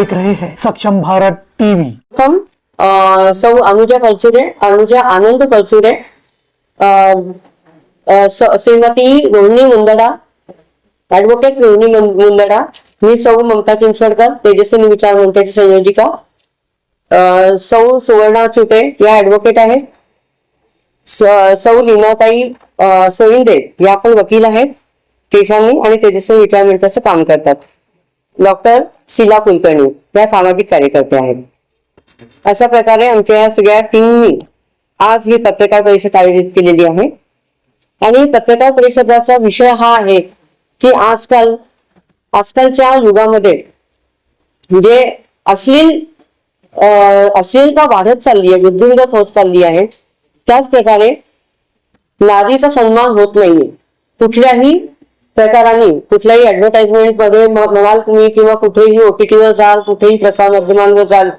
देख रहे हैं। सक्षम भारत टीवी। प्रथम सौ अनुजा कलसुरे अनुजा आनंद कलसुरे श्रीमती रोहिणी मुंदडा ऍडव्होकेट रोहिणी मुंदडा मी सौ ममता चिंचवडकर तेजस्वी विचार मंत्र्याची संयोजिका. सौ सुवर्णा चुटे या ऍडव्होकेट आहेत. सौ लिनाताई अ, सोईंदे या पण वकील आहेत. केशांनी आणि तेजस्वी विचार मंत्र्याचं काम करतात. डॉक्टर शिला कुलकर्णी या सामाजिक कार्यकर्ते आहेत. अशा प्रकारे आमच्या या सगळ्या टीमनी आज ही पत्रकार परिषद आयोजित केलेली आहे. आणि पत्रकार परिषदाचा विषय हा आहे की आजकाल आजकालच्या युगामध्ये जे अश्लील अश्लीलता वाढत चालली आहे वृद्धिंगत होत चालली आहे त्याच प्रकारे नारीचा सन्मान होत नाहीये. कुठल्याही प्रकाराने कुठल्याही ऍडव्हर्टाइजमेंटमध्ये म्हणाल तुम्ही किंवा कुठेही ओटीटीवर जाल कुठेही प्रसार माध्यमांवर जाल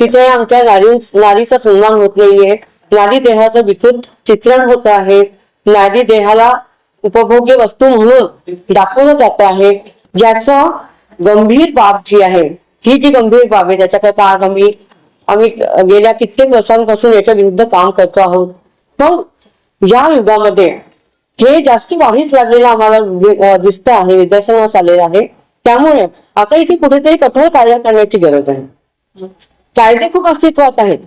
तिथे आमच्या नारी नारीचा सन्मान होत नाहीये. नारी देहाचं विकृत चित्रण होत आहे. नारी देहाला उपभोग्य वस्तू म्हणून दाखवलं जात आहे. ज्याचा गंभीर बाब जी आहे ही जी गंभीर बाब आहे त्याच्याकरता आज आम्ही आम्ही गेल्या कित्येक वर्षांपासून याच्या विरुद्ध काम करतो आहोत. पण या युगामध्ये हे जास्ती वाढीच लागलेलं आम्हाला दिसत दिसतं आहे निदर्शनास आलेलं आहे. त्यामुळे आता इथे कुठेतरी कठोर कार्य करण्याची गरज आहे. कायदे खूप अस्तित्वात आहेत.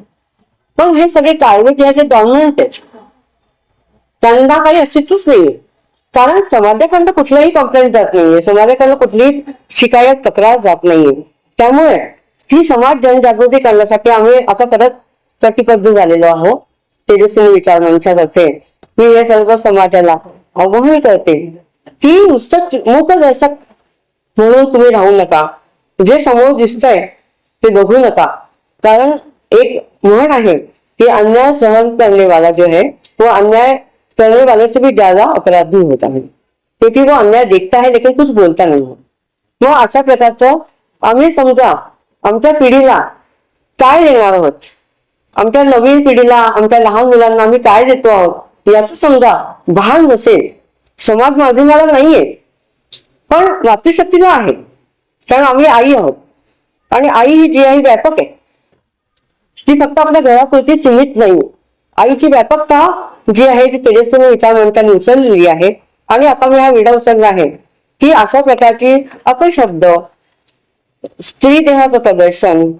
पण हे सगळे कायदे जे आहेत ते डॉमिनंट आहेत. त्यांना काही अस्तित्वच नाहीये. कारण समाजाकडनं कुठल्याही कंप्लेंट जात नाहीये. समाजाकडनं कुठलीही शिकायत तक्रार जात नाहीये. त्यामुळे ही समाज जनजागृती करण्यासाठी आम्ही आता परत कटिबद्ध झालेलो आहोत. तेजस्वी विचार मंचातर्फे मी हे सर्व समाजाला आवाहन करते की नुसतं मुखदर्शक म्हणून तुम्ही राहू नका. जे समोर दिसतंय ते बघू नका. कारण एक म्हण आहे की अन्याय सहन करने वाला जो है वो अन्याय करने वाले से भी ज्यादा अपराधी होता है क्योंकि वो अन्याय देखता है लेकिन कुछ बोलता नाही मग अशा प्रकारचं आम्ही समजा आमच्या पिढीला काय देणार आहोत? आमच्या नवीन पिढीला आमच्या लहान मुलांना आम्ही काय देतो आहोत याचं समजा भान नसेल समाज माध्यमाला नाहीये पण मातृशक्तीला आहे. कारण आम्ही आई आहोत. आणि आई ही जी आहे व्यापक आहे. ती फक्त आपल्या घरापुरती सीमित नाही. आईची व्यापकता जी आहे ती तेजस्वी विचार मंचाने उचललेली आहे. आणि आता मी हा विडा उचलला आहे. की अशा प्रकारची अपशब्द स्त्री देहाचं प्रदर्शन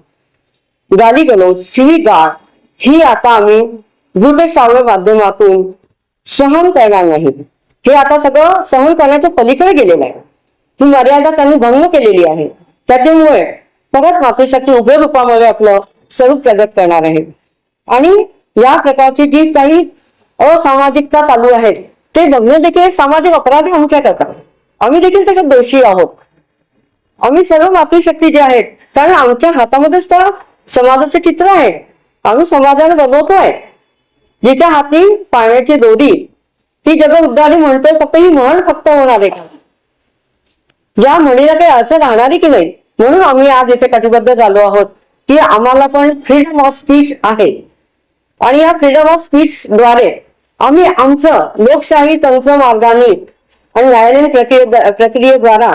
गाली गलोज शिवीगाळ ही आता आम्ही दृकश्राव्य माध्यमातून सहन करणार नाही. हे आता सगळं सहन करण्याच्या पलीकडे गेलेलं आहे. ही मर्यादा त्यांनी भंग केलेली आहे. त्याच्यामुळे परत मातृशक्ती उभे रूपामध्ये आपलं स्वरूप प्रगट करणार आहे. आणि या प्रकारची जी काही असामाजिकता चालू आहेत ते बघणे देखील सामाजिक अपराध आमच्या करतात. आम्ही देखील त्याच्यात दोषी आहोत. आम्ही सर्व मातृशक्ती जे आहेत कारण आमच्या हातामध्येच तर समाजाचे चित्र आहे. आम्ही समाजाला बनवतोय जिच्या हाती पाण्याची दोरी. ती जग उद्धारी म्हणतोय फक्त ही म्हण फक्त होणार आहे. का या म्हणीला काही अर्थ राहणार की नाही? म्हणून आम्ही आज इथे कटिबद्ध झालो आहोत. की आम्हाला पण फ्रीडम ऑफ स्पीच आहे. आणि या फ्रीडम ऑफ स्पीच द्वारे आम्ही आमचं लोकशाही तंत्र मार्गाने आणि न्यायालयीन प्रक्रिये प्रक्रियेद्वारा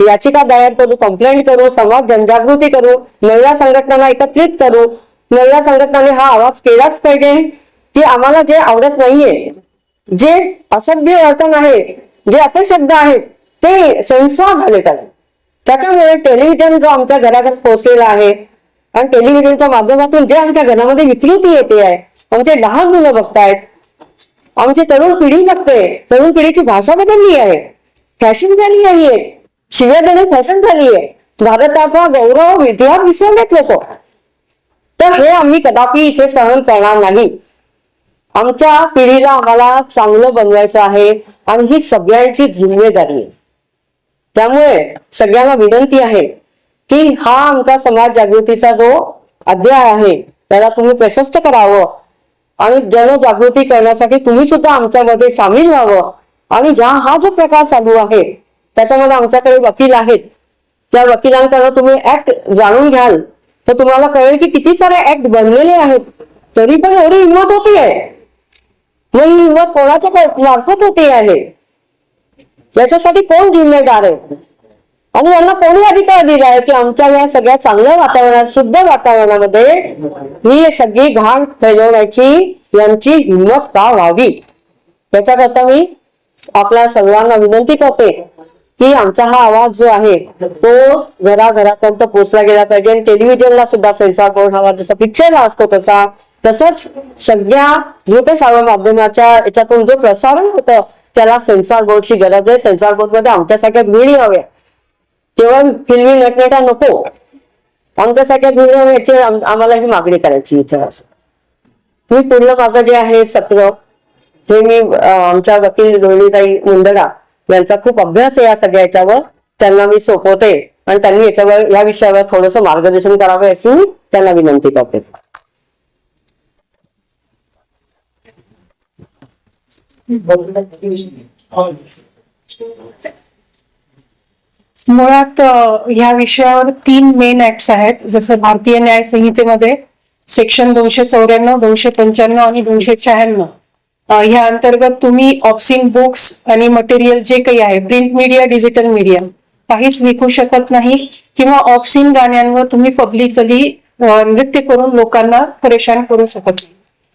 याचिका दायर करू कंप्लेंट करू समाज जनजागृती करू महिला संघटनांना एकत्रित करू. महिला संघटनाने हा आवाज केलाच पाहिजे की आम्हाला जे आवडत नाहीये जे असभ्य वर्तन आहे जे अपशब्द आहेत ते सेन्सॉर झाले पाहिजे. त्याच्यामुळे टेलिव्हिजन जो आमच्या घराकडे पोहोचलेला आहे आणि टेलिव्हिजनच्या माध्यमातून जे आमच्या घरामध्ये विकृती येते आहे आमचे लहान मुलं बघतायत आमची तरुण पिढी बघते तरुण पिढीची भाषा बदलली आहे फॅशन झाली आहे शिव्या देणे फॅशन झाली आहे भारताचा गौरव इतिहास विसरलेत लोक. तर हे आम्ही कदापि इथे सहन करणार नाही. आमच्या पिढीला आम्हाला चांगलं बनवायचं आहे आणि ही सगळ्यांची जिम्मेदारी आहे. त्यामुळे सगळ्यांना विनंती आहे की हा आमचा समाज जागृतीचा जो अध्याय आहे त्याला तुम्ही प्रशस्त करावं. आणि जनजागृती करण्यासाठी तुम्ही सुद्धा आमच्यामध्ये सामील व्हावं. आणि ज्या हा जो प्रकार चालू आहे त्याच्यामध्ये आमच्याकडे वकील आहेत. त्या वकिलांकडनं तुम्ही ऍक्ट जाणून घ्याल. तर तुम्हाला कळेल की किती सारे ऍक्ट बनलेले आहेत. तरी पण एवढी हिंमत होती आहे. मग ही हिंमत कोणाच्या मार्फत होती आहे? याच्यासाठी कोण जिम्मेदार आहे? आणि यांना कोणी अधिकार दिलाय की आमच्या या सगळ्या चांगल्या वातावरणात शुद्ध वातावरणामध्ये ही सगळी घाण फैलवण्याची यांची हिंमत का व्हावी? याच्याकरता मी आपल्या सर्वांना विनंती करते. की आमचा हा आवाज जो आहे तो जरा घरापर्यंत पोहोचला गेला पाहिजे. आणि टेलिव्हिजनला सुद्धा सेन्सॉर बोर्ड हवा जसा पिक्चरला असतो तसा तसंच सगळ्या दृकश्राव्य माध्यमाच्या याच्यातून जो प्रसारण होतं त्याला सेन्सॉर बोर्डची गरज आहे. सेन्सॉर बोर्डमध्ये आमच्यासारख्या गृहिणी हव्या. केवळ फिल्मी नटनेटा नको. आमच्यासारख्या गृहिणी हव्या याची आम्हाला ही मागणी करायची इथे असं. मी पूर्ण माझं जे आहे सत्र हे मी आमच्या वकील रोहिणीताई मुंदडा यांचा खूप अभ्यास आहे या सगळ्या याच्यावर त्यांना मी सोपवते. आणि त्यांनी याच्यावर या विषयावर थोडस मार्गदर्शन करावे अशी मी त्यांना विनंती करते. मुळात ह्या विषयावर तीन मेन ऍक्ट्स आहेत. जसं भारतीय न्याय संहितेमध्ये सेक्शन दोनशे चौऱ्याण्णव दोनशे पंच्याण्णव आणि दोनशे शहाण्णव. ह्या अंतर्गत तुम्ही ऑप्सिन बुक्स आणि मटेरियल जे काही आहे प्रिंट मीडिया डिजिटल मीडिया काहीच विकू शकत नाही किंवा ऑप्सिन गाण्यांवर तुम्ही पब्लिकली नृत्य करून लोकांना परेशान करू शकत नाही.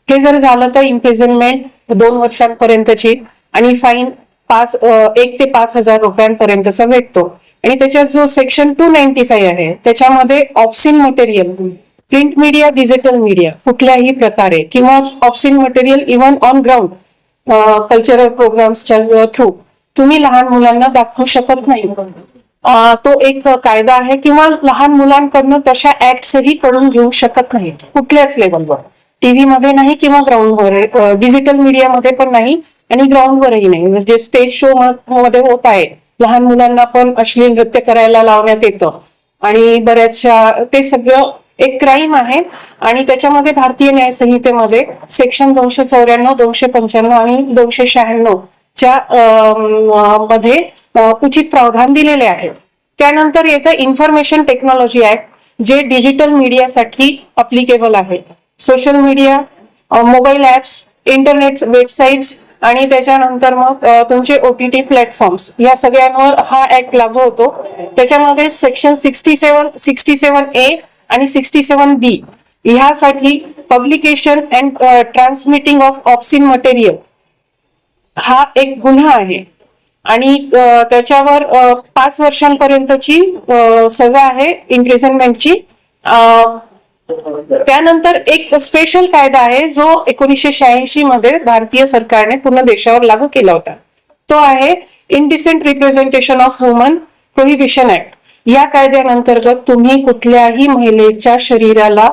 हे जर झालं तर इम्प्रिझनमेंट दोन वर्षांपर्यंतची आणि फाईन पाच एक ते पाच हजार रुपयांपर्यंतचा भेटतो. आणि त्याच्यात जो सेक्शन टू नाईन्टी फाईव्ह आहे त्याच्यामध्ये obscene material print media digital media कुठल्याही प्रकारे किंवा obscene material even on ground cultural प्रोग्राम्सच्या through तुम्ही लहान मुलांना दाखवू शकत नाही. तो एक कायदा आहे किंवा लहान मुलांकडनं तशा ऍक्टही करून घेऊ शकत नाही कुठल्याच लेवलवर टीव्ही मध्ये नाही किंवा ग्राउंडवर डिजिटल मीडियामध्ये पण नाही आणि ग्राउंडवरही नाही. म्हणजे स्टेज शो मध्ये होत आहे. लहान मुलांना पण अश्लील नृत्य करायला लावण्यात येतं. आणि बऱ्याचशा ते सगळं एक क्राईम आहे. आणि त्याच्यामध्ये भारतीय न्याय संहितेमध्ये सेक्शन दोनशे चौऱ्याण्णव दोनशे पंच्याण्णव आणि दोनशे शहाण्णव च्या मध्ये उचित प्रावधान दिलेले आहे त्यानंतर येतं इन्फॉर्मेशन टेक्नॉलॉजी ऍक्ट जे डिजिटल मीडियासाठी अप्लिकेबल आहे. Social media mobile apps internet websites आणि त्याच्यानंतर मग तुमचे ओ टी टी प्लॅटफॉर्म्स या सगळ्यांवर हा ऍक्ट लागू होतो. त्याच्यामध्ये section sixty seven sixty seven A आणि सिक्स्टी सेवन बी ह्यासाठी publication and transmitting of obscene material हा एक गुन्हा आहे. आणि uh, त्याच्यावर uh, पाच वर्षांपर्यंतची uh, सजा आहे इम्प्रिझनमेंटची त्यानंतर एक स्पेशल कायदा आहे जो एकोणीसशे शहाऐंशी मध्ये भारतीय सरकारने पूर्ण देशावर लागू केला होता. तो आहे indecent representation of women prohibition act या कायद्यांतर्गत तुम्ही कुठल्याही महिलेच्या शरीराला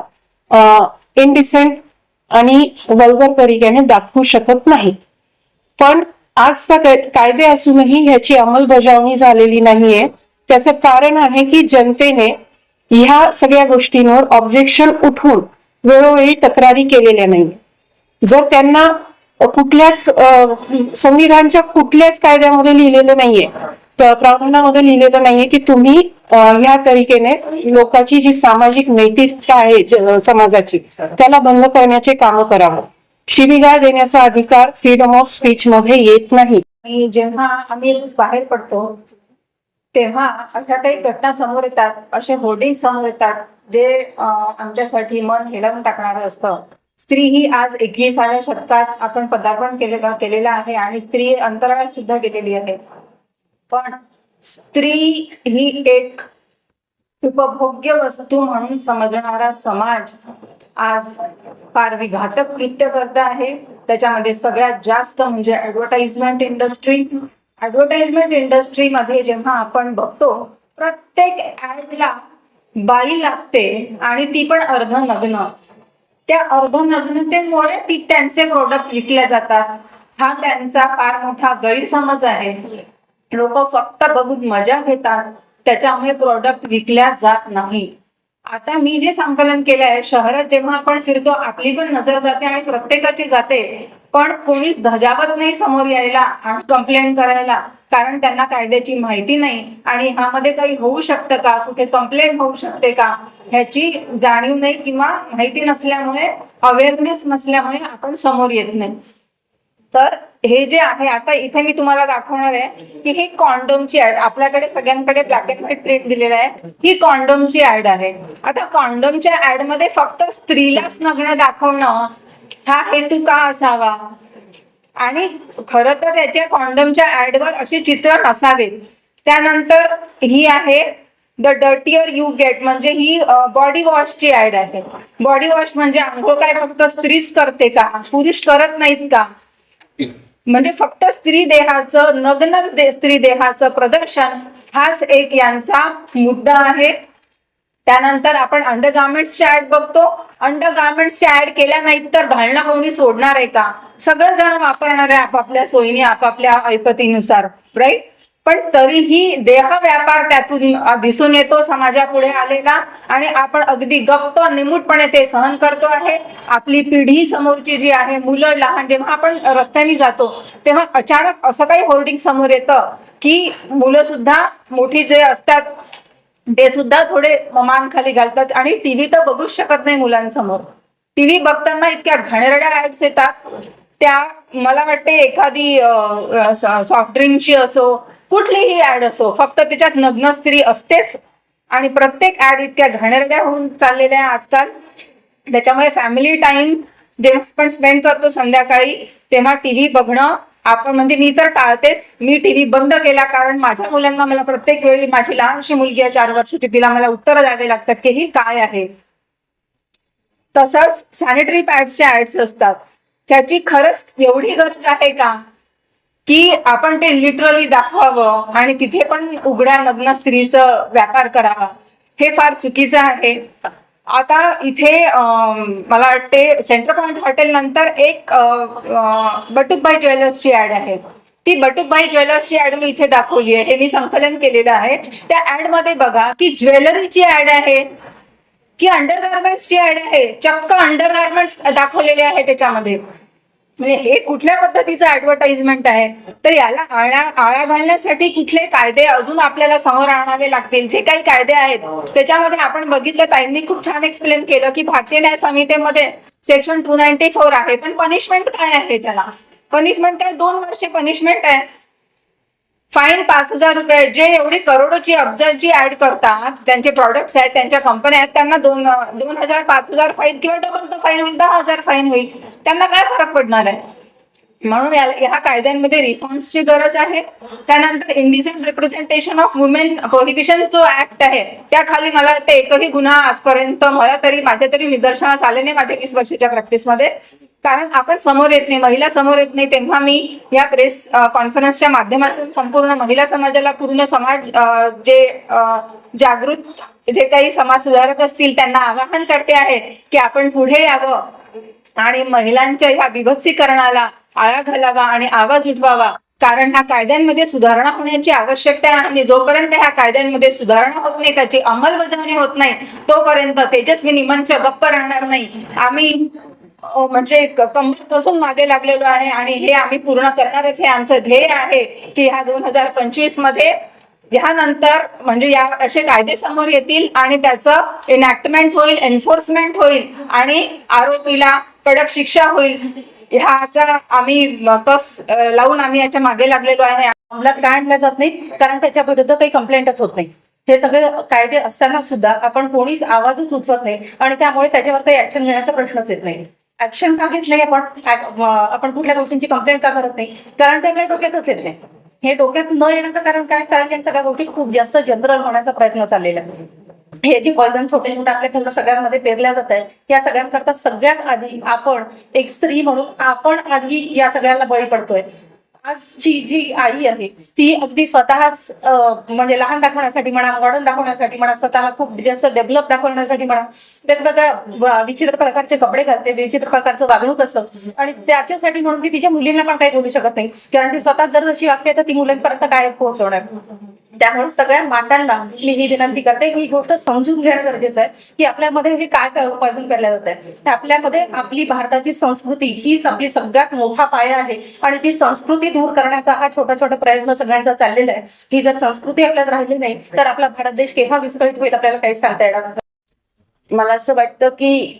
इनडिसेंट आणि वल्गर तरीक्याने दाखवू शकत नाहीत. पण आज तर कायदे असूनही ह्याची अंमलबजावणी झालेली नाहीये. त्याचं कारण आहे की जनतेने ह्या सगळ्या गोष्टींवर ऑब्जेक्शन उठवून वेळोवेळी तक्रारी केलेल्या नाही जर त्यांना कुठल्याच संविधानच्या कुठल्याच कायद्यामध्ये लिहिलेलं नाहीये प्रावधानामध्ये लिहिलेलं नाहीये की तुम्ही ह्या तरीकेने लोकांची जी सामाजिक नैतिकता आहे समाजाची त्याला भंग करण्याचे काम करावं. शिबिगाळ देण्याचा अधिकार फ्रीडम ऑफ स्पीच मध्ये येत नाही. जेव्हा आम्ही बाहेर पडतो तेव्हा अशा काही घटना समोर येतात असे होर्डिंग समोर येतात जे आमच्यासाठी मन हेलावून टाकणार असतं. स्त्री ही आज एकविसाव्या शतकात आपण पदार्पण केलेलं केलेलं आहे आणि स्त्री अंतराळात सुद्धा गेलेली आहे. पण स्त्री ही एक उपभोग्य वस्तू म्हणून समजणारा समाज आज फार विघातक कृत्य करत आहे. त्याच्यामध्ये सगळ्यात जास्त म्हणजे ऍडव्हर्टाइजमेंट इंडस्ट्री ऍडव्हर्टाइजमेंट इंडस्ट्रीमध्ये जेव्हा आपण बघतो प्रत्येक ऍडला बाई लागते आणि ती पण अर्धनग्न. त्या अर्धनग्नतेमुळे ती त्यांचे प्रोडक्ट विकले जातात. हा त्यांचा फार मोठा गैरसमज आहे. लोक फक्त बघून मजा घेतात. त्याच्यामुळे प्रॉडक्ट विकल्या जात नाही. आता मी जे संकलन केलं आहे शहरात जेव्हा आपण फिरतो आपली पण नजर जाते आणि प्रत्येकाची जाते. पण कोणीच धजावत नाही समोर यायला कंप्लेंट करायला कारण त्यांना कायद्याची माहिती नाही. आणि ह्यामध्ये काही होऊ शकतं का? कुठे कंप्लेंट होऊ शकते का? ह्याची जाणीव नाही किंवा माहिती नसल्यामुळे अवेअरनेस नसल्यामुळे आपण समोर येत नाही. तर हे जे आहे आता इथे मी तुम्हाला दाखवणार आहे की ही कॉन्डोमची ऍड आपल्याकडे सगळ्यांकडे ब्लॅक अँड व्हाईट प्रिंट दिलेला आहे. ही कॉन्डोमची ऍड आहे. आता कॉन्डोमच्या ऍडमध्ये फक्त स्त्रीलाच नग्न दाखवणं हा हेतू का असावा? आणि खरं तर त्याच्या कॉन्डमच्या ऍडवर असे चित्र नसावेत त्यानंतर ही आहे द डर्टियर यू गेट म्हणजे ही बॉडी वॉशची ऍड आहे. बॉडी वॉश म्हणजे आंघोळ काय फक्त स्त्रीच करते का? पुरुष करत नाहीत का? म्हणजे फक्त स्त्री देहाचं नग्न दे- स्त्री देहाचं प्रदर्शन हाच एक यांचा मुद्दा आहे. त्यानंतर आपण अंडरगार्मेंट्सची ऍड बघतो. अंडरगार्मेंट्सची ऍड केल्या नाहीत तर घालणं कोणी सोडणार आहे का? सगळेजण वापरणार आहे आपापल्या सोयीने आपापल्या ऐपतीनुसार राईट पण तरीही देह व्यापार त्यातून दिसून येतो समाजापुढे आलेला. आणि आपण अगदी गप्प निमूटपणे ते सहन करतो आहे. आपली पिढी समोरची जी आहे मुलं लहान जेव्हा आपण रस्त्याने जातो तेव्हा अचानक असं काही होर्डिंग समोर येतं की मुलं सुद्धा मोठी जे असतात ते सुद्धा थोडे मान खाली घालतात. आणि टीव्ही तर बघूच शकत नाही मुलांसमोर. टीव्ही बघताना इतक्या घाणेरड्या ऍड्स येतात. त्या मला वाटते एखादी सॉफ्ट ड्रिंकची असो कुठलीही ऍड असो फक्त त्याच्यात नग्न स्त्री असतेच. आणि प्रत्येक ऍड इतक्या घाणेरड्या होऊन चाललेल्या आहे आजकाल. त्याच्यामुळे फॅमिली टाइम जेव्हा आपण स्पेंड करतो संध्याकाळी तेव्हा टीव्ही बघणं आपण म्हणजे मी तर टाळतेच. मी टीव्ही बंद केला कारण माझ्या मुलांना मला प्रत्येक वेळी माझी लहानशी मुलगी आहे चार वर्षाची तिला मला उत्तर द्यावे लागतात की ही काय आहे. तसंच सॅनिटरी पॅड्सच्या ऍड्स असतात त्याची खरंच एवढी गरज आहे का? की आपण ते लिटरली दाखवावं आणि तिथे पण उघड्या नग्न स्त्रीचं व्यापार करावा. हे फार चुकीचं आहे. आता इथे मला वाटते सेंट्रल पॉइंट हॉटेल नंतर एक बटुकबाई ज्वेलर्सची ऍड आहे. ती बटुकबाई ज्वेलर्सची ऍड मी इथे दाखवली आहे. हे मी संकलन केलेलं आहे. त्या ऍडमध्ये बघा की ज्वेलरीची ऍड आहे की अंडर गार्मेंट्सची ऍड आहे. चक्क अंडर गार्मेंट्स दाखवलेले आहे त्याच्यामध्ये. म्हणजे हे कुठल्या पद्धतीचं ऍडव्हर्टाइजमेंट आहे? तर याला आळा आळा घालण्यासाठी कुठले कायदे अजून आपल्याला समोर आणावे लागतील? जे काही कायदे आहेत त्याच्यामध्ये आपण बघितलं ताईंनी खूप छान एक्सप्लेन केलं की भारतीय न्याय संहितेमध्ये सेक्शन टू नाईन्टी फोर आहे. पण पनिशमेंट काय आहे त्याला? पनिशमेंट काय? दोन वर्षे पनिशमेंट आहे. फाईन पाच हजार रुपये. जे एवढी करोडोची अब्जाची ऍड करतात त्यांचे प्रॉडक्ट्स आहेत त्यांच्या कंपन्या आहेत त्यांना दोन दोन हजार पाच हजार फाईन किंवा डबल फाईन होईल दहा हजार फाईन होईल. त्यांना काय फरक पडणार आहे? म्हणून या कायद्यांमध्ये रिफॉर्म्सची गरज आहे. त्यानंतर indecent representation of women prohibition जो ऍक्ट आहे त्याखाली मला वाटतं एकही गुन्हा आजपर्यंत मला तरी माझ्या तरी निदर्शनास आले नाही माझ्या वीस वर्षाच्या प्रॅक्टिसमध्ये कारण आपण समोर येत नाही महिला समोर येत नाही तेव्हा मी या प्रेस कॉन्फरन्सच्या माध्यमातून संपूर्ण महिला समाजाला पूर्ण समाज जे जागृत जे काही समाज सुधारक असतील त्यांना आवाहन करते आहे की आपण पुढे यावं आणि महिलांच्या ह्या विभत्सीकरणाला आळा घालावा आणि आवाज उठवावा. कारण ह्या कायद्यांमध्ये सुधारणा होण्याची आवश्यकता आहे आणि जोपर्यंत ह्या कायद्यांमध्ये सुधारणा होत नाही त्याची अंमलबजावणी होत नाही तोपर्यंत तेजस्वी निमंच गप्प राहणार नाही. आम्ही म्हणजे कंबर कसून मागे लागलेलो आहे आणि हे आम्ही पूर्ण करणारच हे आमचं ध्येय आहे की ह्या दोन हजार पंचवीसमध्ये ह्यानंतर म्हणजे या असे कायदे समोर येतील आणि त्याचं इनॅक्टमेंट होईल एन्फोर्समेंट होईल आणि आरोपीला कडक शिक्षा होईल. ह्याचा आम्ही कस लावून आम्ही याच्या मागे लागलेलो आहे. अंमलात काय आणल्या जात नाही कारण त्याच्या विरुद्ध काही कंप्लेंटच होत नाही. हे सगळे कायदे असताना सुद्धा आपण कोणीच आवाजच उठवत नाही आणि त्यामुळे त्याच्यावर काही ऍक्शन घेण्याचा प्रश्नच येत नाही. ऍक्शन का घेत नाही आपण? आपण कुठल्या गोष्टींची कंप्लेंट का करत नाही? कारण ते आपल्या डोक्यातच येत नाही. हे डोक्यात न येण्याचं कारण काय? कारण या सगळ्या गोष्टी खूप जास्त जनरल होण्याचा प्रयत्न चाललेला आहे. हे जे पॉइझन छोटे छोटे आपल्या पूर्ण सगळ्यांमध्ये पेरल्या जात आहेत या सगळ्यांकरता सगळ्यात आधी आपण एक स्त्री म्हणून आपण आधी या सगळ्यांना बळी पडतोय. आजची जी आई आहे ती अगदी स्वतःच म्हणजे लहान दाखवण्यासाठी म्हणा मॉडर्न दाखवण्यासाठी म्हणा स्वतःला खूप जास्त डेव्हलप दाखवण्यासाठी म्हणा वेगवेगळ्या विचित्र प्रकारचे कपडे घालते विचित्र प्रकारचं वागणूक असं आणि त्याच्यासाठी म्हणून ती तिच्या मुलींना पण काही बोलू शकत नाही. कारण ती स्वतः जर जशी वागते तर ती मुलांपर्यंत काय पोहोचवणार? त्यामुळे सगळ्या मातांना मी ही विनंती करते ही गोष्ट समजून घेणं गरजेचं आहे की आपल्यामध्ये हे काय काय उपार्जन केलं जात आहे. आपल्यामध्ये आपली भारताची संस्कृती हीच आपली सगळ्यात मोठा पाया आहे आणि ती संस्कृती दूर करण्याचा हा छोटा छोटा प्रयत्न सगळ्यांचा चाललेला आहे. ही जर संस्कृती आपल्यात राहिली नाही तर आपला भारत देश केव्हा विस्कळीत होईल आपल्याला काहीच सांगता येणार नाही. मला असं वाटतं की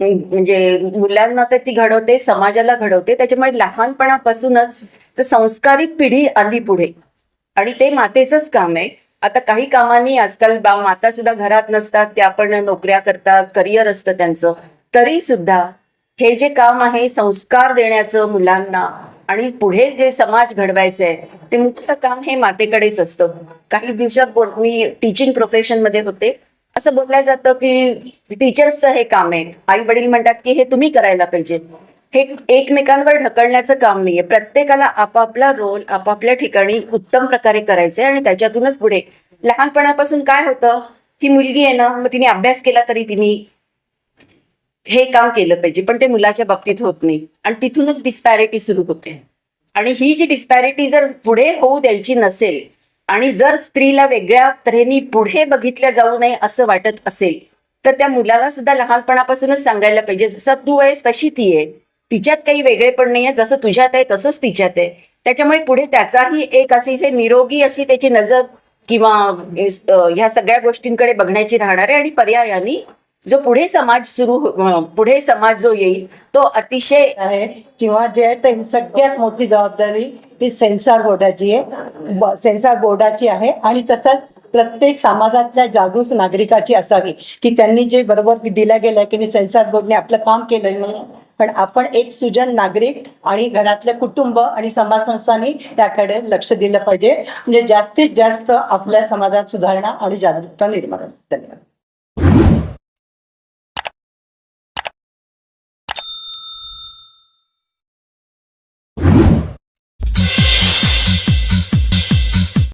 म्हणजे मुलांना तर ती घडवते समाजाला घडवते. त्याच्यामुळे लहानपणापासूनच संस्कारित पिढी आली पुढे. आणि ते मातेचंच काम आहे. आता काही कामांनी आजकाल माता सुद्धा घरात नसतात त्या पण नोकऱ्या करतात करिअर असतं त्यांचं. तरी सुद्धा हे जे काम आहे संस्कार देण्याचं मुलांना आणि पुढे जे समाज घडवायचं आहे ते मुख्य काम हे मातेकडेच असतं. काही दिवसात बोल- मी टीचिंग प्रोफेशनमध्ये होते. असं बोललं जातं की टीचर्सचं हे काम आहे. आई वडील म्हणतात की हे तुम्ही करायला पाहिजे. हे एकमेकांवर ढकलण्याचं काम नाहीये. प्रत्येकाला आपापला रोल आपापल्या ठिकाणी उत्तम प्रकारे करायचंय आणि त्याच्यातूनच पुढे. लहानपणापासून काय होतं? ही मुलगी आहे ना मग तिने अभ्यास केला तरी तिने हे काम केलं पाहिजे पण ते मुलाच्या बाबतीत होत नाही. आणि तिथूनच डिस्पॅरिटी सुरू होते. आणि ही जी डिस्पॅरिटी जर पुढे होऊ द्यायची नसेल आणि जर स्त्रीला वेगळ्या तऱ्हेने पुढे बघितल्या जाऊ नये असं वाटत असेल तर त्या मुलाला सुद्धा लहानपणापासूनच सांगायला पाहिजे. जसं तू आहेस तशी ती आहे. तिच्यात काही वेगळेपण नाही आहे जसं तुझ्यात आहे तसंच तिच्यात आहे. त्याच्यामुळे पुढे त्याचाही एक असे निरोगी अशी त्याची नजर किंवा ह्या सगळ्या गोष्टींकडे बघण्याची राहणार आहे आणि पर्यायाने जो पुढे समाज सुरू हो, पुढे समाज जो येईल तो अतिशय आहे. किंवा जे आहे ते सगळ्यात मोठी जबाबदारी ती सेन्सॉर बोर्डाची आहे. सेन्सॉर बोर्डाची आहे आणि तसंच प्रत्येक समाजातल्या जागरूक नागरिकाची असावी. की त्यांनी जे बरोबर दिल्या गेल्या की सेन्सॉर बोर्डने आपलं काम केलंय नाही पण आपण एक सुजन नागरिक आणि घरातले कुटुंब आणि समाज संस्थांनी त्याकडे लक्ष दिलं पाहिजे. म्हणजे जास्तीत जास्त आपल्या समाजात सुधारणा आणि जागरूकता निर्माण धन्यवाद.